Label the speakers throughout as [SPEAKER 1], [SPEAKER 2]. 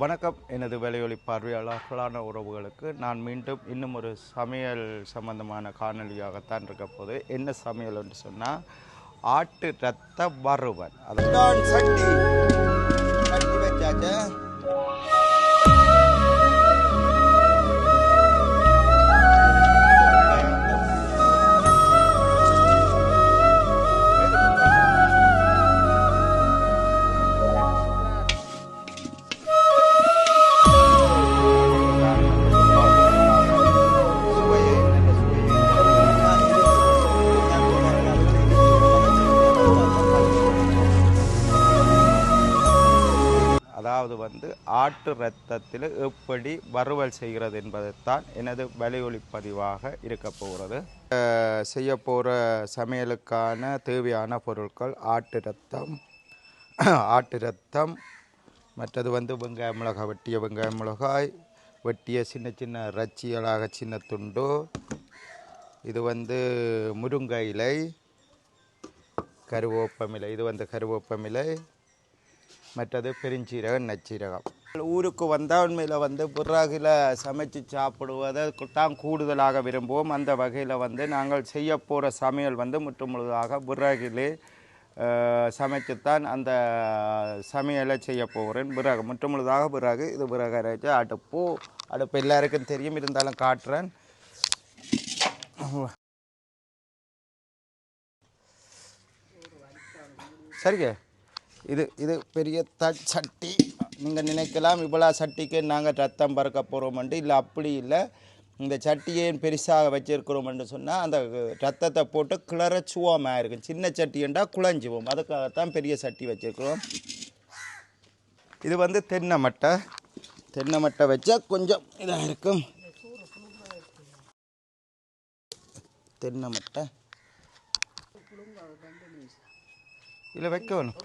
[SPEAKER 1] வணக்கம். எனது வேலையொலி பார்வையாளர்களான உறவுகளுக்கு நான் மீண்டும் இன்னும் ஒரு சமையல் சம்பந்தமான காணொலியாகத்தான் இருக்க போது. என்ன சமையல் என்று சொன்னால் ஆட்டு ரத்த வறுவன் அது
[SPEAKER 2] தான் சட்டி. சட்டி
[SPEAKER 1] ஆட்டு இரத்தத்தில் எப்படி வறுவல் செய்கிறது என்பதைத்தான் எனது வலியொலி பதிவாக இருக்க போகிறது. செய்ய போகிற சமையலுக்கான தேவையான பொருட்கள் ஆட்டு ரத்தம் ஆட்டு ரத்தம் மற்றது வந்து வெங்காய மிளகாய் வெட்டிய வெங்காய மிளகாய் வெட்டிய சின்ன சின்ன ரச்சிகளாக சின்ன துண்டு இது வந்து முருங்கை இலை கருவேப்பமிலை இது வந்து கருவேப்பமிலை மற்றது பெருஞ்சீரகம் நச்சீரகம். ஊருக்கு வந்தால் உண்மையில் வந்து புறாகில் சமைச்சு சாப்பிடுவதை தான் கூடுதலாக விரும்புவோம். அந்த வகையில் வந்து நாங்கள் செய்ய போகிற சமையல் வந்து முற்று முழுதாக புறாகிலே சமைச்சுத்தான் அந்த சமையலை செய்ய போகிறேன். பிறகு முற்று முழுதாக பிறகு இது பிறகு அரைச்சி அடுப்பு அடுப்பு எல்லாருக்கும் தெரியும் இருந்தாலும் காட்டுறேன். சரிங்க. இது இது பெரிய த சட்டி. நீங்கள் நினைக்கலாம் இவ்வளோ சட்டிக்கு நாங்கள் ரத்தம் பறக்க போகிறோமெண்டு இல்லை அப்படி இல்லை. இந்த சட்டியை பெருசாக வச்சிருக்கிறோம்னு சொன்னால் அந்த ரத்தத்தை போட்டு கிளற சுவாமாக இருக்கும். சின்ன சட்டியண்டா குழஞ்சுவோம். அதுக்காகத்தான் பெரிய சட்டி வச்சுருக்கிறோம். இது வந்து தென்னை மட்டை. தென்னை மட்டை வச்சா கொஞ்சம் இதாக இருக்கும். தென்னை மட்டை. இதில் வைக்க வேணும்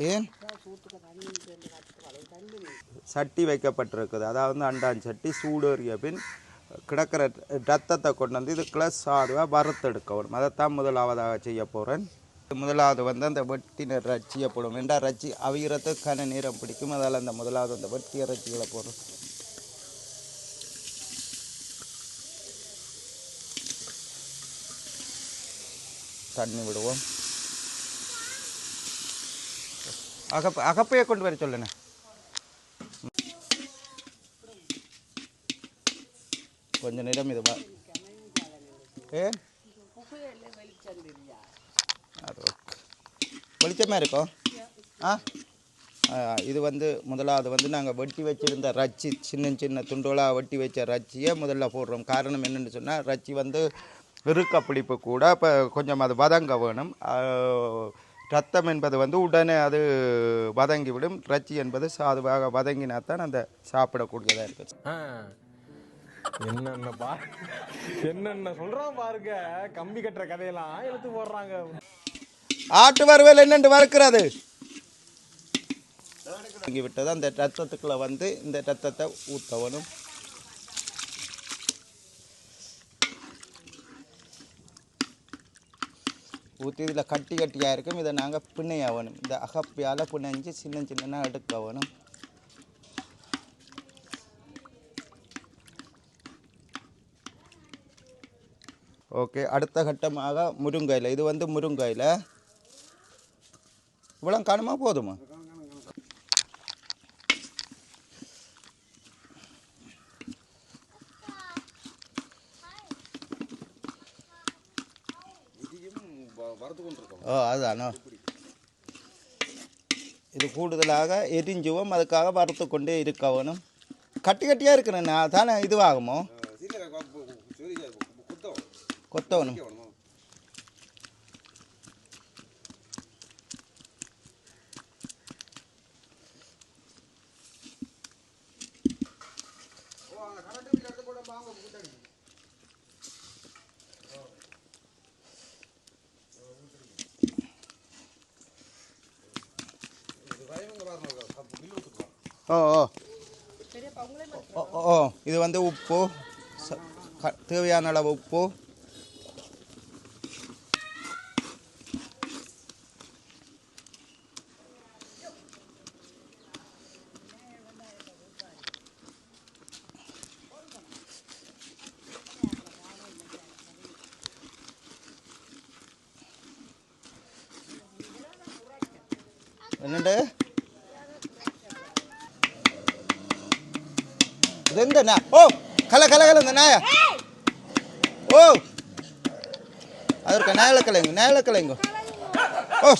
[SPEAKER 1] ஏன்? சட்டி வைக்கப்பட்டிருக்குது. அதாவது அண்டான் சட்டி சூடேறிய பின் கிடக்கிற ரத்தத்தை கொண்டு வந்து இது கிளஸ் சாதுவாக வறுத்தெடுக்கணும் அதைத்தான் முதலாவதாக செய்ய போகிறேன் முதலாவது வந்து அந்த வெட்டின ரச்சியை போடும். ரெண்டா ரச்சி அவிகிறதுக்கான நேரம் பிடிக்கும். அதால் அந்த முதலாவது அந்த வெட்டிய ரச்சிகளை போடுறோம். தண்ணி விடுவோம். அகப்ப அகப்பையை கொண்டு வர சொல்லுண்ணே. கொஞ்ச நேரம் இது ஏ? அது ஓகே வெளிச்சமாக இருக்கும் ஆ இது வந்து முதலாவது வந்து நாங்கள் வெட்டி வச்சிருந்த ரச்சி சின்ன சின்ன துண்டுகளாக வெட்டி வச்ச ரச்சியை முதல்ல போடுறோம். காரணம் என்னென்னு சொன்னால் ரச்சி வந்து இறுக்க பிடிப்பு கூட இப்போ கொஞ்சம் அது வதங்க வேணும். ரத்தம் என்பது வந்து உடனே அது வதங்கி விடும் ரச்சி என்பது சாதுவாக வதங்கினா தான் அந்த சாப்பிடக்கூடியதாக இருக்குது.
[SPEAKER 3] என்னென்ன பா என்னென்ன சொல்றான் பாருங்க. கம்பி கட்டுற கதையெல்லாம் எடுத்து போடுறாங்க.
[SPEAKER 1] ஆட்டு வறுவல் என்னென்று வறுக்கிறது விட்டது அந்த ரத்தத்துக்குள்ள வந்து இந்த ரத்தத்தை ஊற்றவனும் ஊற்றி இதில் கட்டி கட்டியாக இருக்கும். இதை நாங்கள் பிணையாகணும் இந்த அகப்பியால் பிணைஞ்சு சின்ன சின்னனா எடுக்கவணும். ஓகே அடுத்த கட்டமாக முருங்கையில். இது வந்து முருங்கையில். இவ்வளோ காணுமா போதுமா? ஓ அதுதானோ இது கூடுதலாக எரிஞ்சுவோம் அதுக்காக வறுத்து கொண்டே இருக்கவனும் கட்டி கட்டியாக இருக்கணுண்ணா தானே இதுவாகுமோ? கொத்தவனும் ஓ ஓ, ஓ இது வந்து உப்பு தேவையான அளவு உப்பு.
[SPEAKER 2] இது எந்த நா ஓ கல கல கல இந்த நாயா. ஓ. அது இருக்க நேல கலைங்க நேல கலைங்க ஓ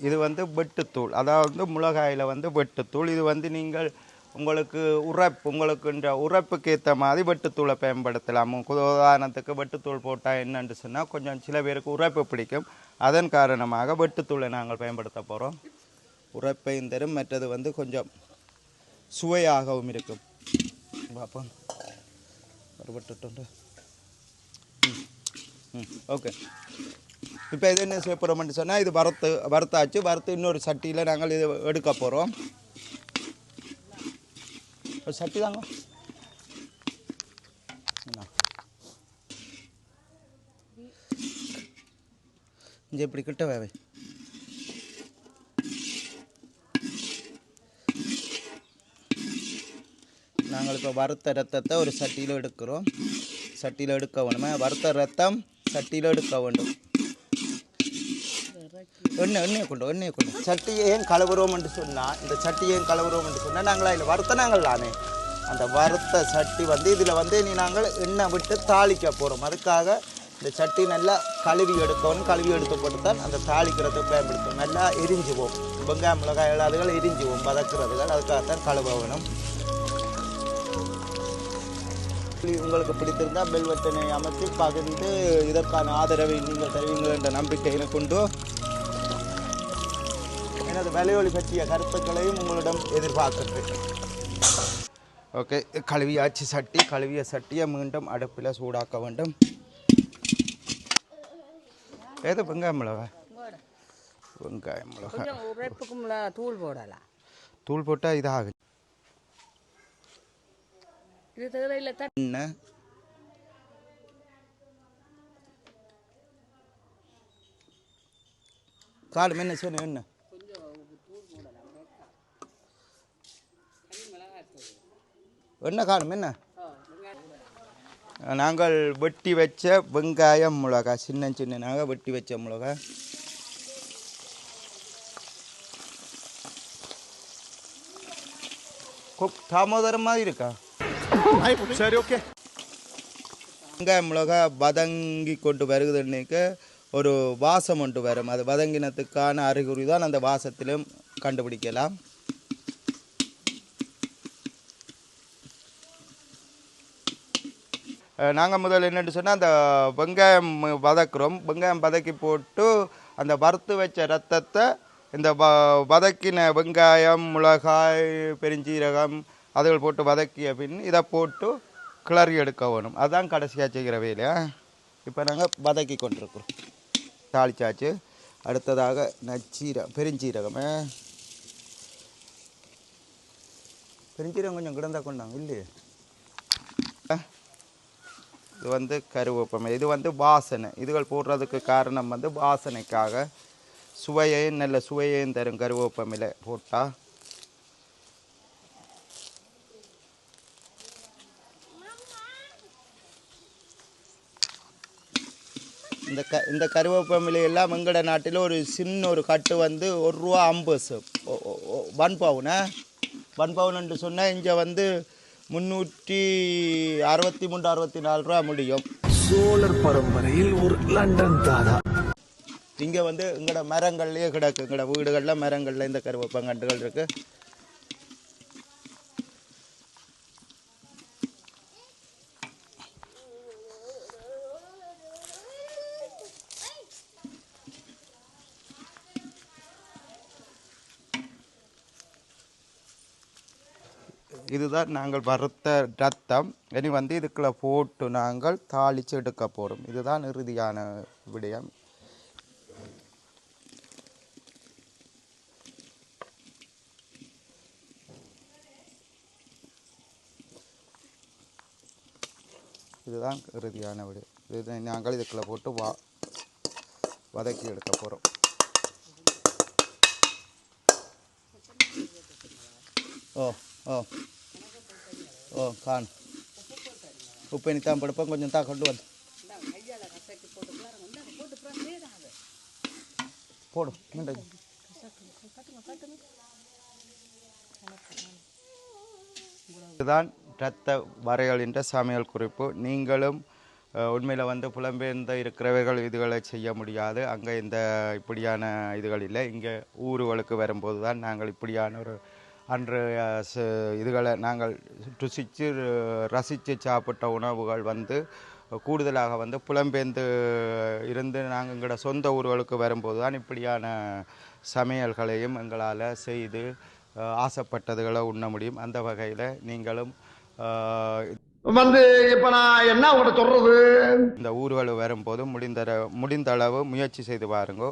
[SPEAKER 1] இது வந்து வெட்டுத்தூள். அதாவது மிளகாயில் வந்து வெட்டுத்தூள். இது வந்து நீங்கள் உங்களுக்கு உரைப்பு உங்களுக்குன்ற உரைப்புக்கு ஏற்ற மாதிரி வெட்டுத்தூளை பயன்படுத்தலாம். உதாரணத்துக்கு வெட்டுத்தூள் போட்டால் என்னன்னு சொன்னால் கொஞ்சம் சில பேருக்கு உரைப்பு பிடிக்கும். அதன் காரணமாக வெட்டுத்தூளை நாங்கள் பயன்படுத்த போகிறோம் உரைப்பையும் தரும் மற்றது வந்து கொஞ்சம் சுவையாகவும் இருக்கும். பார்ப்போம் ஒரு வெட்டுட்டு ம் ஓகே. இப்போ இது என்ன செய்ய போகிறோம்னு சொன்னால் இது வறுத்து வறுத்தாச்சு. வறுத்து இன்னொரு சட்டியில் நாங்கள் இது எடுக்க போகிறோம் ஒரு சட்டி தாங்க. இங்கே இப்படி கிட்ட வேவை நாங்கள் இப்போ வறுத்த ரத்தத்தை ஒரு சட்டியில் எடுக்கிறோம். சட்டியில் எடுக்க வேணுமே? வறுத்த ரத்தம் சட்டியில் எடுக்க வேண்டும். எண்ணெய் எண்ணெயை கொண்டு எண்ணெயை கொண்டு சட்டியை ஏன் கலவுறோம்னு சொன்னால் இந்த சட்டியை ஏன் கலவுறோம்னு சொன்னால் நாங்கள் அதில் வறுத்தனாங்கள் தானே. அந்த வறுத்த சட்டி வந்து இதில் வந்து நீ நாங்கள் எண்ணெய் விட்டு தாளிக்க போகிறோம் அதுக்காக இந்த சட்டி நல்லா கழுவி எடுக்கணும். கழுவி எடுத்து போட்டு தான் அந்த தாளிக்கிறதுக்கு பயன்படுத்தும். நல்லா எரிஞ்சுவோம். வெங்காயம் மிளகாய் அதுகள் எரிஞ்சுவோம். வதக்கிறதுகள் அதுக்காகத்தான் கழுவ வேணும். உங்களுக்கு பிடித்திருந்தால் பெல் அமைத்து பகிர்ந்து இதற்கான ஆதரவை நீங்கள் தருவீங்கள் என்ற நம்பிக்கையினை கொண்டு எனது வலையொலி பற்றிய கருத்துக்களையும் உங்களிடம் எதிர்பார்க்கிறேன் ஓகே கழுவியாச்சு சட்டி. கழுவிய சட்டியை மீண்டும் அடுப்பில் சூடாக்க வேண்டும். ஏதோ வெங்காயம் மிளகா வெங்காயம் மிளகா
[SPEAKER 4] கொஞ்சம் உரைப்புக்கும் மிளகா தூள் போடலாம்
[SPEAKER 1] தூள் போட்டால் இதாகுது
[SPEAKER 4] இது தேவையில்லை
[SPEAKER 1] என்ன காடு என்ன சொன்ன என்ன என்ன காணும் என்ன நாங்கள் வெட்டி வச்ச வெங்காயம் மிளகா சின்ன சின்னனாக வெட்டி வச்ச மிளகா. கொ- தாமோதரம் மாதிரி இருக்கா?
[SPEAKER 3] சரி ஓகே.
[SPEAKER 1] வெங்காய மிளகா வதங்கி கொண்டு வருகுதுன்னுக்கு ஒரு வாசம் ஒன்று வரும். அது வதங்கினத்துக்கான அறிகுறி தான் அந்த வாசத்திலும் கண்டுபிடிக்கலாம். நாங்கள் முதல்ல என்னென்னு சொன்னால் அந்த வெங்காயம் வதக்குறோம். வெங்காயம் வதக்கி போட்டு அந்த வறுத்து வச்ச ரத்தத்தை இந்த வ வதக்கின வெங்காயம் மிளகாய் பெருஞ்சீரகம் அதுகள் போட்டு வதக்கிய பின் இதை போட்டு கிளறி எடுக்க வேணும். அதுதான் கடைசியாக செய்கிற வேலையா இப்போ நாங்கள் வதக்கி கொண்டிருக்கிறோம். தாளிச்சாச்சு. அடுத்ததாக நச்சீரகம் பெருஞ்சீரகம். பெருஞ்சீரகம் கொஞ்சம் கிடந்தா கொண்டாங்க இல்லையே? இது வந்து கருவேப்பமை இது வந்து வாசனை. இதுகள் போடுறதுக்கு காரணம் வந்து வாசனைக்காக சுவையையும் நல்ல சுவையையும் தரும் கருவேப்பமில போட்டால் இந்த க இந்த கருவேப்பமிலை எல்லாம் எங்கட நாட்டில் ஒரு சின்ன ஒரு கட்டு வந்து ஒரு ரூபா ஐம்பது ஒன் பவுனா ஒன் பவுன் சொன்னால் இங்கே வந்து முந்நூற்றி அறுபத்தி மூன்று அறுபத்தி நாலு ரூபா முடியும்.
[SPEAKER 5] சோழர் பரம்பரையில் ஒரு லண்டன் தாதா.
[SPEAKER 1] இங்கே வந்து எங்களோட மரங்கள்லேயே கிடக்கு. எங்களோட வீடுகளில் மரங்களில் இந்த கருவேப்பங்கண்டுகள் இருக்குது இதுதான் நாங்கள் வறுத்த ரத்தம். இனி வந்து இதுக்குள்ளே போட்டு நாங்கள் தாளித்து எடுக்க போகிறோம் இதுதான் இறுதியான விடயம். இதுதான் இறுதியான விடு இது நாங்கள் இதுக்குள்ள போட்டு வா வதக்கி எடுக்க போகிறோம் ஓ ஓ. ஓ கான்.
[SPEAKER 2] உப்பு இனி தான் படுப்போம் கொஞ்சம் தான் கொண்டு வந்து. போடும்
[SPEAKER 1] இதுதான் இரத்த வரைகள் என்ற சமையல் குறிப்பு. நீங்களும் உண்மையில் வந்து புலம்பெயர்ந்த இருக்கிறவர்கள் இதுகளை செய்ய முடியாது. அங்கே இந்த இப்படியான இதுகள் இல்லை. இங்கே ஊர்களுக்கு வரும்போது தான் நாங்கள் இப்படியான ஒரு அன்று இதுகளை நாங்கள் ருசித்து ரசித்து சாப்பிட்ட உணவுகள் வந்து கூடுதலாக வந்து புலம்பெயர்ந்து இருந்து நாங்கள் எங்களோட சொந்த ஊர்களுக்கு வரும்போது தான் இப்படியான சமையல்களையும் எங்களால் செய்து ஆசைப்பட்டதுகளை உண்ண முடியும். அந்த வகையில் நீங்களும்
[SPEAKER 5] வந்து இப்ப நான் என்ன உங்கள்கிட்ட சொல்றது?
[SPEAKER 1] இந்த ஊர்கள் வரும்போது முடிந்த முடிந்த அளவு முயற்சி செய்து பாருங்க.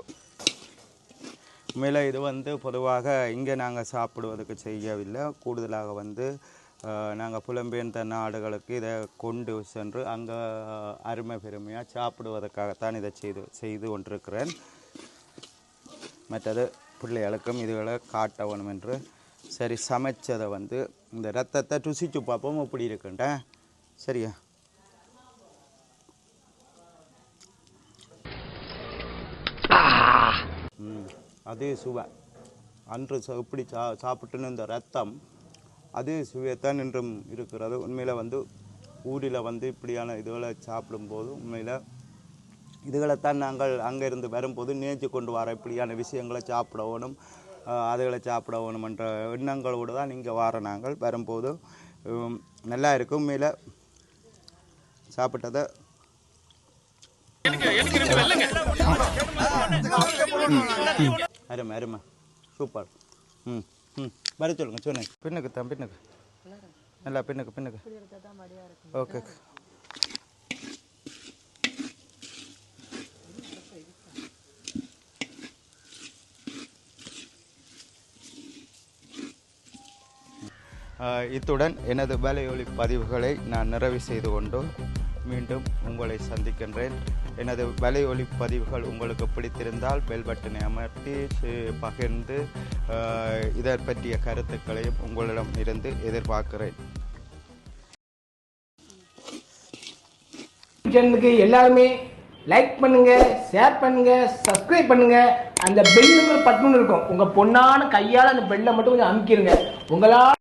[SPEAKER 1] மேலே இது வந்து பொதுவாக இங்கே நாங்கள் சாப்பிடுவதற்கு செய்யவில்லை. கூடுதலாக வந்து நாங்கள் புலம்பெயர்ந்த நாடுகளுக்கு இதை கொண்டு சென்று அங்கே அருமை பெருமையாக சாப்பிடுவதற்காகத்தான் இதை செய்து செய்து கொண்டிருக்கிறேன். மற்றது பிள்ளைகளுக்கும் இதுகளை காட்ட வேணும் என்று சரி சமைச்சதை வந்து இந்த ரத்தத்தை ருசிச்சு பார்ப்போம் எப்படி இருக்குன்ட்டா. சரியா? அதே சுவை. அன்று ச- எப்படி சா சாப்பிட்டுன்னு இந்த ரத்தம் அதே சுவையத்தான் இன்றும் இருக்கிறது. உண்மையில் வந்து ஊரில் வந்து இப்படியான இதுகளை சாப்பிடும்போது உண்மையில் இதுகளைத்தான் நாங்கள் அங்கேருந்து வரும்போது நேஞ்சு கொண்டு வர இப்படியான விஷயங்களை சாப்பிட வேணும் அதுகளை சாப்பிடணும் என்ற எண்ணங்களோடு தான் இங்கே வர நாங்கள் வரும்போது நல்லா இருக்கும். உண்மையில் சாப்பிட்டதை அருமை அருமை. சூப்பர் ம் ம். வர சொல்லுங்க சொன்னேன் பின்னுக்கு தான் பின்னுக்கு. நல்லா பின்னுக்கு பின்னுக்கு. ஓகே இத்துடன் எனது வேலையொலி பதிவுகளை நான் நிறைவு செய்து கொண்டு மீண்டும் உங்களை சந்திக்கின்றேன். எனது வலை ஒளிப்பதிவுகள் உங்களுக்கு பிடித்திருந்தால் பெல் பட்டனை அமர்த்தி பகிர்ந்து இதை பற்றிய கருத்துக்களையும் உங்களிடம் இருந்து எதிர்பார்க்கிறேன்.
[SPEAKER 6] சேனலுக்கு எல்லாருமே லைக் பண்ணுங்க ஷேர் பண்ணுங்க சப்ஸ்கிரைப் பண்ணுங்க. அந்த பெல்லுங்கிற பட்டன் இருக்கும். உங்க பொண்ணான கையால் அந்த பெல்லை மட்டும் கொஞ்சம் அமுக்கிருங்க. உங்களால்